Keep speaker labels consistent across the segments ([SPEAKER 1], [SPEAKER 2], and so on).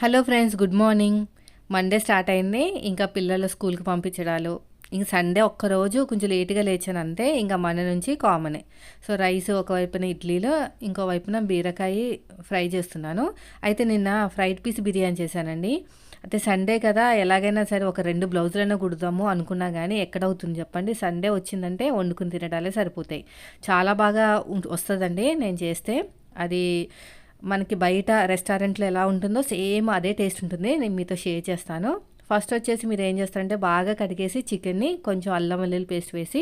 [SPEAKER 1] Hello friends good morning Monday start అయింది. ఇంకా పిల్లలు స్కూల్కి పంపించడాలు. ఇంక సండే ఒక్కరోజు కొంచెం లేట్గా లేచాను అంతే ఇంకా మన నుంచి కామనే సో రైస్ ఒకవైపున ఇడ్లీలో ఇంకో వైపున బీరకాయ ఫ్రై చేస్తున్నాను. అయితే నిన్న ఫ్రైడ్ పీస్ బిర్యానీ చేశానండి. అయితే సండే కదా ఎలాగైనా సరే ఒక రెండు బ్లౌజులైనా కుడదాము అనుకున్నా కానీ ఎక్కడవుతుంది చెప్పండి. సండే వచ్చిందంటే వండుకుని తినడాలే సరిపోతాయి. చాలా బాగా వస్తుందండి నేను చేస్తే. అది మనకి బయట రెస్టారెంట్లో ఎలా ఉంటుందో సేమ్ అదే టేస్ట్ ఉంటుంది. నేను మీతో షేర్ చేస్తాను. ఫస్ట్ వచ్చేసి మీరు ఏం చేస్తారంటే బాగా కడిగేసి చికెన్ని కొంచెం అల్లం వెల్లుల్లి పేస్ట్ వేసి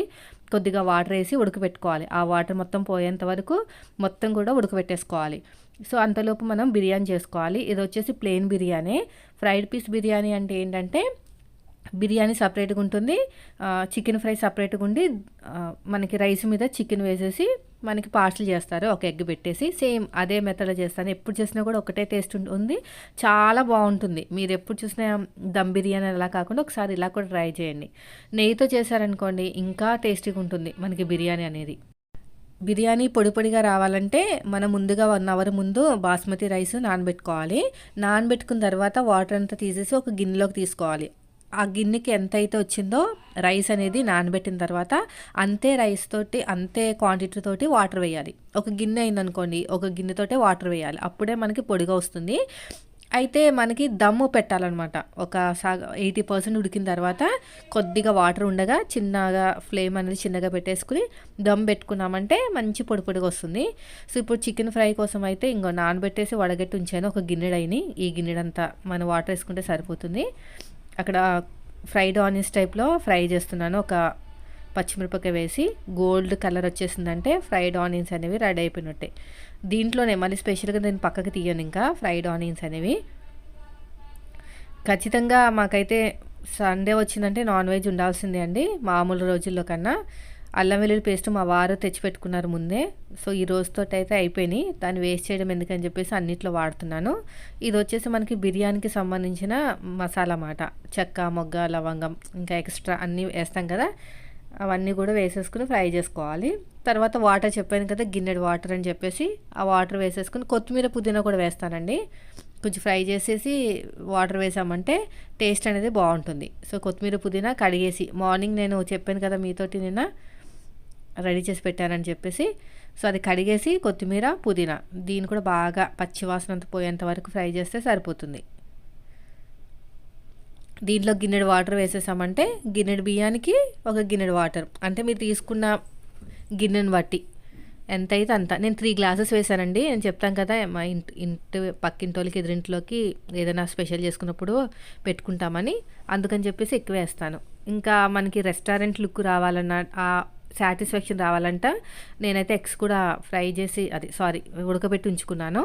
[SPEAKER 1] కొద్దిగా వాటర్ వేసి ఉడకబెట్టుకోవాలి. ఆ వాటర్ మొత్తం పోయేంత వరకు మొత్తం కూడా ఉడకబెట్టేసుకోవాలి. సో అంతలోపు మనం బిర్యానీ చేసుకోవాలి. ఇది వచ్చేసి plain biryani. Fried piece biryani అంటే ఏంటంటే బిర్యానీ సపరేట్గా ఉంటుంది. చికెన్ ఫ్రై సపరేట్గా ఉండి మనకి రైస్ మీద చికెన్ వేసేసి మనకి పార్సల్ చేస్తారు ఒక ఎగ్ పెట్టేసి. సేమ్ అదే మెథడ్లో చేస్తాను. ఎప్పుడు చేసినా కూడా ఒకటే టేస్ట్ ఉంటుంది చాలా బాగుంటుంది. మీరు ఎప్పుడు చూసినా దమ్ బిర్యానీ అలా కాకుండా ఒకసారి ఇలా కూడా ట్రై చేయండి. నెయ్యితో చేశారనుకోండి ఇంకా టేస్టీగా ఉంటుంది మనకి బిర్యానీ అనేది. బిర్యానీ పొడి పొడిగా రావాలంటే మనం ముందుగా వన్ అవర్ ముందు బాస్మతి రైస్ నానబెట్టుకోవాలి. నానబెట్టుకున్న తర్వాత వాటర్ అంతా తీసేసి ఒక గిన్నెలోకి తీసుకోవాలి. ఆ గిన్నెకి ఎంత అయితే వచ్చిందో రైస్ అనేది నానబెట్టిన తర్వాత అంతే రైస్ తోటి అంతే క్వాంటిటీ తోటి వాటర్ వేయాలి. ఒక గిన్నె అయిందనుకోండి ఒక గిన్నెతోటే వాటర్ వేయాలి. అప్పుడే మనకి పొడిగా వస్తుంది. అయితే మనకి దమ్ము పెట్టాలన్నమాట. ఒక సగ ఎయిటీ పర్సెంట్ ఉడికిన తర్వాత కొద్దిగా వాటర్ ఉండగా చిన్నగా ఫ్లేమ్ అనేది చిన్నగా పెట్టేసుకుని దమ్ పెట్టుకున్నామంటే మంచి పొడి పొడిగా వస్తుంది. సో ఇప్పుడు చికెన్ ఫ్రై కోసం అయితే ఇంకో నానబెట్టేసి వడగట్టి ఉంచాను. ఒక గిన్నెడైని ఈ గిన్నెడంతా మనం వాటర్ వేసుకుంటే సరిపోతుంది. అక్కడ ఫ్రైడ్ ఆనియన్స్ టైప్లో ఫ్రై చేస్తున్నాను. ఒక పచ్చిమిరపకాయ వేసి గోల్డ్ కలర్ వచ్చేసిందంటే ఫ్రైడ్ ఆనియన్స్ అనేవి రెడీ అయిపోయినట్టే. దీంట్లోనే మళ్ళీ స్పెషల్గా నేను పక్కకి తీయను ఇంకా ఫ్రైడ్ ఆనియన్స్ అనేవి. ఖచ్చితంగా మాకైతే సండే వచ్చిందంటే నాన్ వెజ్ ఉండాల్సిందే అండి. మామూలు రోజుల్లో కన్నా. అల్లం వెల్లుల్లి పేస్ట్ మా వారు తెచ్చిపెట్టుకున్నారు ముందే. సో ఈ రోజుతో అయితే అయిపోయినాయి. దాన్ని వేస్ట్ చేయడం ఎందుకని చెప్పేసి అన్నిట్లో వాడుతున్నాను. ఇది వచ్చేసి మనకి బిర్యానీకి సంబంధించిన మసాలా మాట. చెక్క మొగ్గ లవంగం ఇంకా ఎక్స్ట్రా అన్నీ వేస్తాం కదా. అవన్నీ కూడా వేసేసుకుని ఫ్రై చేసుకోవాలి. తర్వాత వాటర్ చెప్పాను కదా గిన్నెడు వాటర్ అని చెప్పేసి ఆ వాటర్ వేసేసుకుని కొత్తిమీర పుదీనా కూడా వేస్తానండి. కొంచెం ఫ్రై చేసేసి వాటర్ వేసామంటే టేస్ట్ అనేది బాగుంటుంది. సో కొత్తిమీర పుదీనా కడిగేసి మార్నింగ్ నేను చెప్పాను కదా మీతోటి నిన్న రెడీ చేసి పెట్టానని చెప్పేసి సో అది కడిగేసి కొత్తిమీర పుదీనా దీన్ని కూడా బాగా పచ్చివాసన పోయేంత వరకు ఫ్రై చేస్తే సరిపోతుంది. దీంట్లో గిన్నెడు వాటర్ వేసేసామంటే గిన్నెడు బియ్యానికి ఒక గిన్నెడు వాటర్. అంటే మీరు తీసుకున్న గిన్నెను బట్టి. ఎంత అయితే అంత. నేను త్రీ గ్లాసెస్ వేసానండి నేను చెప్తాను కదా మా ఇంటి ఇంటి పక్కింటోళ్ళకి ఎదురింట్లోకి ఏదైనా స్పెషల్ చేసుకున్నప్పుడు పెట్టుకుంటామని. అందుకని చెప్పేసి ఎక్కువ వేస్తాను. ఇంకా మనకి రెస్టారెంట్ లుక్ రావాలన్న ఆ సాటిస్ఫాక్షన్ రావాలంట. నేనైతే ఎగ్స్ కూడా ఫ్రై చేసి అది సారీ ఉడకబెట్టి ఉంచుకున్నాను.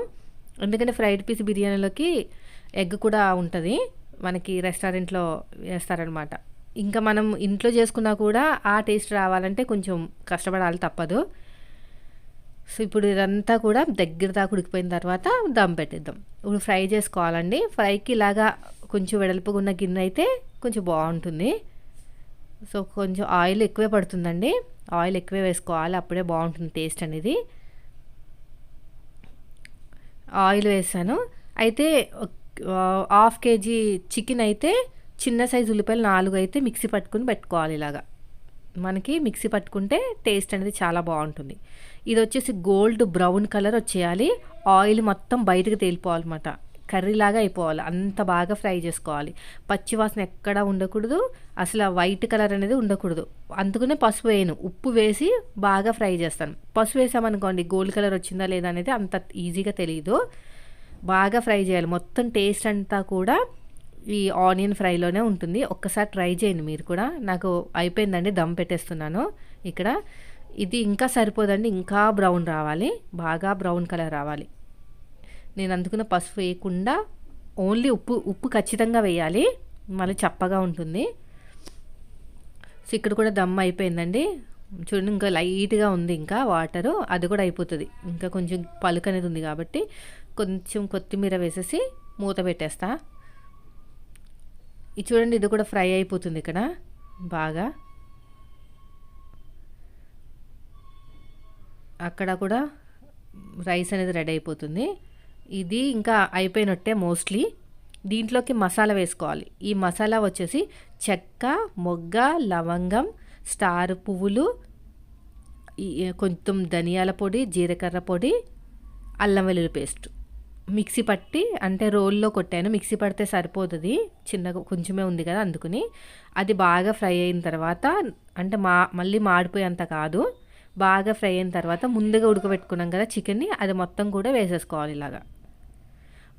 [SPEAKER 1] ఎందుకంటే ఫ్రైడ్ పీస్ బిర్యానీలోకి ఎగ్ కూడా ఉంటుంది. మనకి రెస్టారెంట్లో వేస్తారనమాట. ఇంకా మనం ఇంట్లో చేసుకున్నా కూడా ఆ టేస్ట్ రావాలంటే కొంచెం కష్టపడాలి తప్పదు. సో ఇప్పుడు ఇదంతా కూడా దగ్గర దాకా ఉడికిపోయిన తర్వాత దమ్ పెట్టిద్దాం. ఇప్పుడు ఫ్రై చేసుకోవాలండి. ఫ్రైకి ఇలాగా కొంచెం వెడల్పుగా ఉన్న గిన్నె అయితే కొంచెం బాగుంటుంది. సో కొంచెం ఆయిల్ ఎక్కువే పడుతుందండి. ఆయిల్ ఎక్కువే వేసుకోవాలి అప్పుడే బాగుంటుంది టేస్ట్ అనేది. ఆయిల్ వేసాను. అయితే హాఫ్ కేజీ చికెన్ అయితే చిన్న సైజు ఉల్లిపాయలు నాలుగు అయితే మిక్సీ పట్టుకుని పెట్టుకోవాలి ఇలాగా. మనకి మిక్సీ పట్టుకుంటే టేస్ట్ అనేది చాలా బాగుంటుంది. ఇది వచ్చేసి గోల్డ్ బ్రౌన్ కలర్ వచ్చేయాలి. ఆయిల్ మొత్తం బయటకు తేలిపోవాలన్నమాట. కర్రీలాగా అయిపోవాలి. అంత బాగా ఫ్రై చేసుకోవాలి. పచ్చి వాసన ఎక్కడ ఉండకూడదు. అసలు వైట్ కలర్ అనేది ఉండకూడదు. అందుకనే పసుపు వేయను. ఉప్పు వేసి బాగా ఫ్రై చేస్తాను. పసుపు వేసామనుకోండి గోల్డ్ కలర్ వచ్చిందా లేదా అనేది అంత ఈజీగా తెలియదు బాగా ఫ్రై చేయాలి. మొత్తం టేస్ట్ అంతా కూడా ఈ ఆనియన్ ఫ్రైలోనే ఉంటుంది. ఒక్కసారి ట్రై చేయండి మీరు కూడా. నాకు అయిపోయిందండి దమ్ పెట్టేస్తున్నాను ఇక్కడ. ఇది ఇంకా సరిపోదండి. ఇంకా బ్రౌన్ రావాలి. బాగా బ్రౌన్ కలర్ రావాలి. నేను అందుకున్న పసుపు వేయకుండా ఓన్లీ ఉప్పు ఉప్పు ఖచ్చితంగా వేయాలి. మళ్ళీ చప్పగా ఉంటుంది. సో ఇక్కడ కూడా దమ్ అయిపోయిందండి. చూడండి ఇంకా లైట్గా ఉంది ఇంకా వాటరు. అది కూడా అయిపోతుంది. ఇంకా కొంచెం పలుకు అనేది ఉంది కాబట్టి కొంచెం కొత్తిమీర వేసేసి మూత పెట్టేస్తా. ఇది చూడండి ఇది కూడా ఫ్రై అయిపోతుంది ఇక్కడ బాగా. అక్కడ కూడా రైస్ అనేది రెడీ అయిపోతుంది. ఇది ఇంకా అయిపోయినట్టే మోస్ట్లీ దీంట్లోకి మసాలా వేసుకోవాలి. ఈ మసాలా వచ్చేసి చెక్క మొగ్గ లవంగం స్టార్ పువ్వులు కొంచెం ధనియాల పొడి జీలకర్ర పొడి అల్లం వెల్లుల్లి పేస్ట్. మిక్సీ పట్టి అంటే రోల్లో కొట్టాను. మిక్సీ పడితే సరిపోతుంది చిన్నగా కొంచెమే ఉంది కదా అందుకుని. అది బాగా ఫ్రై అయిన తర్వాత అంటే మా మళ్ళీ మాడిపోయేంత కాదు. బాగా ఫ్రై అయిన తర్వాత ముందుగా ఉడకబెట్టుకున్నాం కదా చికెన్ని అది మొత్తం కూడా వేసేసుకోవాలి ఇలాగా.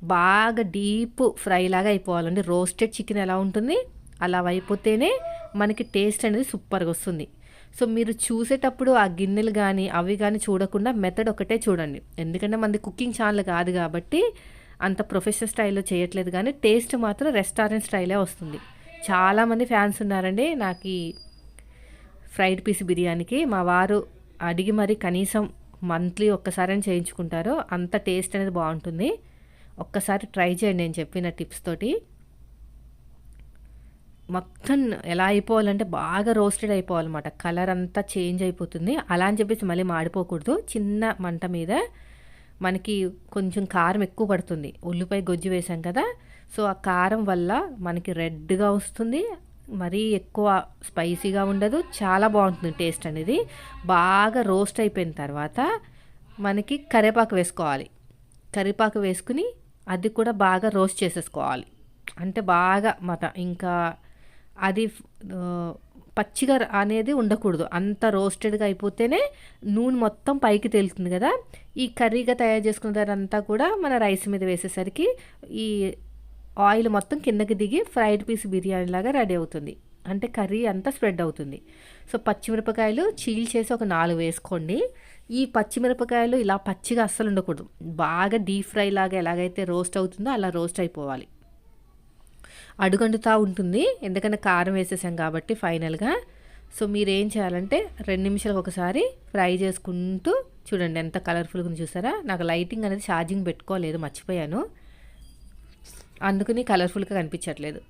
[SPEAKER 1] బాగా డీప్ ఫ్రై లాగా అయిపోవాలండి. రోస్టెడ్ చికెన్ ఎలా ఉంటుంది? అలా అయిపోతేనే మనకి టేస్ట్ అనేది సూపర్గా వస్తుంది. సో మీరు చూసేటప్పుడు ఆ గిన్నెలు కానీ అవి కానీ చూడకుండా మెథడ్ ఒకటే చూడండి. ఎందుకంటే మనది కుకింగ్ ఛానల్ కాదు కాబట్టి అంత ప్రొఫెషనల్ స్టైల్లో చేయట్లేదు కానీ టేస్ట్ మాత్రం రెస్టారెంట్ స్టైలే వస్తుంది. చాలామంది ఫ్యాన్స్ ఉన్నారండి. నాకు ఈ ఫ్రైడ్ పీస్ బిర్యానీకి మా వారు అడిగి మరి కనీసం మంత్లీ ఒక్కసారి చేయించుకుంటారో అంత టేస్ట్ అనేది బాగుంటుంది. ఒక్కసారి ట్రై చేయండి నేను చెప్పిన టిప్స్ తోటి. మొత్తం ఎలా అయిపోవాలంటే బాగా రోస్టెడ్ అయిపోవాలన్నమాట. కలర్ అంతా చేంజ్ అయిపోతుంది. అలా అని చెప్పేసి మళ్ళీ మాడిపోకూడదు. చిన్న మంట మీద మనకి కొంచెం కారం ఎక్కువ పడుతుంది. ఉల్లిపాయ గొజ్జు వేసాం కదా. సో ఆ కారం వల్ల మనకి రెడ్గా వస్తుంది. మరీ ఎక్కువ స్పైసీగా ఉండదు చాలా బాగుంటుంది టేస్ట్ అనేది. బాగా రోస్ట్ అయిపోయిన తర్వాత మనకి కరివేపాకు వేసుకోవాలి. కరివేపాకు వేసుకుని అది కూడా బాగా రోస్ట్ చేసేసుకోవాలి. అంటే బాగా మత ఇంకా అది పచ్చిగా అనేది ఉండకూడదు. అంత రోస్టెడ్గా అయిపోతేనే నూనె మొత్తం పైకి తేలుతుంది కదా. ఈ కర్రీగా తయారు చేసుకున్న అంతా కూడా మన రైస్ మీద వేసేసరికి ఈ ఆయిల్ మొత్తం కిందకి దిగి ఫ్రైడ్ పీస్ బిర్యానీ లాగా రెడీ అవుతుంది. అంటే కర్రీ అంతా స్ప్రెడ్ అవుతుంది. సో పచ్చిమిరపకాయలు చీల్ చేసి ఒక నాలుగు వేసుకోండి. ఈ పచ్చిమిరపకాయలు ఇలా పచ్చిగా అస్సలు ఉండకూడదు. బాగా డీప్ ఫ్రై లాగా ఎలాగైతే రోస్ట్ అవుతుందో అలా రోస్ట్ అయిపోవాలి. అడుగండుతూ ఉంటుంది. ఎందుకంటే కారం వేసేసాం కాబట్టి ఫైనల్గా. సో మీరు ఏం చేయాలంటే రెండు నిమిషాలకు ఒకసారి ఫ్రై చేసుకుంటూ చూడండి ఎంత కలర్ఫుల్గా చూసారా? నాకు లైటింగ్ అనేది ఛార్జింగ్ పెట్టుకోలేదు మర్చిపోయాను. అందుకని కలర్ఫుల్గా కనిపించట్లేదు.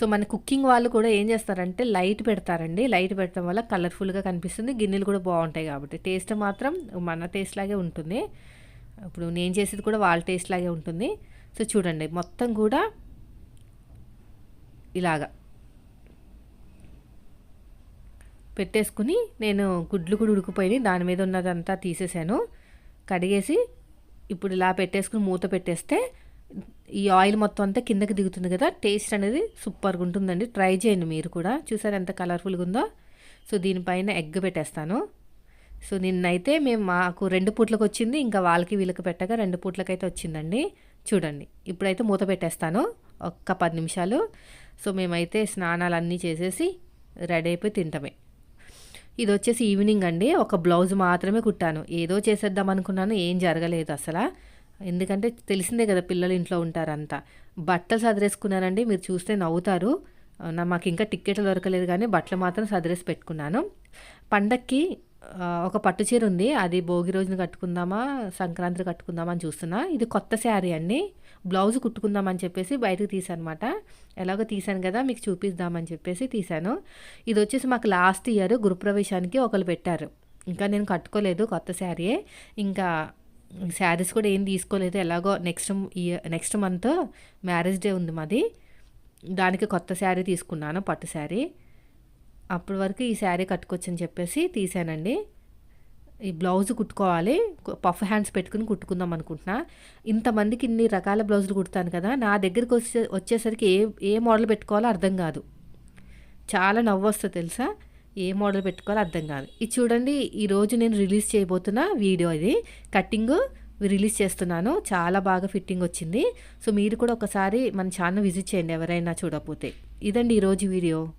[SPEAKER 1] సో మన కుకింగ్ వాళ్ళు కూడా ఏం చేస్తారంటే లైట్ పెడతారండి. లైట్ పెట్టడం వల్ల కలర్ఫుల్గా కనిపిస్తుంది. గిన్నెలు కూడా బాగుంటాయి కాబట్టి. టేస్ట్ మాత్రం మన టేస్ట్ లాగే ఉంటుంది. ఇప్పుడు నేను చేసేది కూడా వాళ్ళ టేస్ట్ లాగే ఉంటుంది. సో చూడండి మొత్తం కూడా ఇలాగా. పెట్టేసుకుని నేను గుడ్లు కూడా ఉడికిపోయి దాని మీద ఉన్నదంతా తీసేసాను. కడిగేసి ఇప్పుడు ఇలా పెట్టేసుకుని మూత పెట్టేస్తే ఈ ఆయిల్ మొత్తం అంతా కిందకి దిగుతుంది కదా టేస్ట్ అనేది సూపర్గా ఉంటుందండి. ట్రై చేయండి మీరు కూడా. చూసారు ఎంత కలర్ఫుల్గా ఉందో? సో దీనిపైన ఎగ్ పెట్టేస్తాను. సో నిన్నైతే మేము మాకు రెండు పూట్లకు వచ్చింది ఇంకా వాళ్ళకి వీళ్ళకి పెట్టగా రెండు పూట్లకైతే వచ్చిందండి. చూడండి ఇప్పుడైతే మూత పెట్టేస్తాను ఒక్క పది నిమిషాలు. సో మేమైతే స్నానాలు అన్నీ చేసేసి రెడీ అయిపోయి తింటమే. ఇది వచ్చేసి ఈవినింగ్ అండి. ఒక బ్లౌజ్ మాత్రమే కుట్టాను. ఏదో చేసేద్దాం అనుకున్నాను ఏం జరగలేదు అసలు. ఎందుకంటే తెలిసిందే కదా పిల్లలు ఇంట్లో ఉంటారంతా. బట్టలు సదిరేసుకున్నానండి మీరు చూస్తే నవ్వుతారు. నా మాకు ఇంకా టిక్కెట్లు దొరకలేదు కానీ బట్టలు మాత్రం సదిరేసి పెట్టుకున్నాను. పండక్కి ఒక పట్టు చీర ఉంది. అది భోగి రోజున కట్టుకుందామా సంక్రాంతి కట్టుకుందామా అని చూస్తున్నా. ఇది కొత్త శారీ అండి. బ్లౌజ్ కుట్టుకుందామని చెప్పేసి బయటకు తీసానమాట ఎలాగో తీసాను కదా మీకు చూపిద్దామని చెప్పేసి తీశాను. ఇది వచ్చేసి మాకు లాస్ట్ ఇయర్ గృహప్రవేశానికి ఒకరు పెట్టారు. ఇంకా నేను కట్టుకోలేదు కొత్త శారీయే. ఇంకా శారీస్ కూడా ఏం తీసుకోలేదు. ఎలాగో next year next month marriage day ఉంది మాది. దానికి కొత్త శారీ తీసుకున్నాను పట్టు శారీ. అప్పటి వరకు ఈ శారీ కట్టుకోవచ్చని చెప్పేసి తీసానండి. ఈ బ్లౌజ్ కుట్టుకోవాలి. పఫ్ హ్యాండ్స్ పెట్టుకుని కుట్టుకుందాం అనుకుంటున్నా. ఇంతమందికి ఇన్ని రకాల బ్లౌజులు కుడతాను కదా నా దగ్గరికి వచ్చే వచ్చేసరికి ఏ ఏ మోడల్ పెట్టుకోవాలో అర్థం కాదు. చాలా నవ్వు వస్తుంది తెలుసా? ఏ మోడల్ పెట్టుకోవాలో అర్థం కాదు. ఇది చూడండి ఈరోజు నేను రిలీజ్ చేయబోతున్న వీడియో ఇది. కట్టింగ్ రిలీజ్ చేస్తున్నాను. చాలా బాగా ఫిట్టింగ్ వచ్చింది. సో మీరు కూడా ఒకసారి మన ఛానల్ విజిట్ చేయండి ఎవరైనా చూడకపోతే. ఇదండి ఈరోజు వీడియో.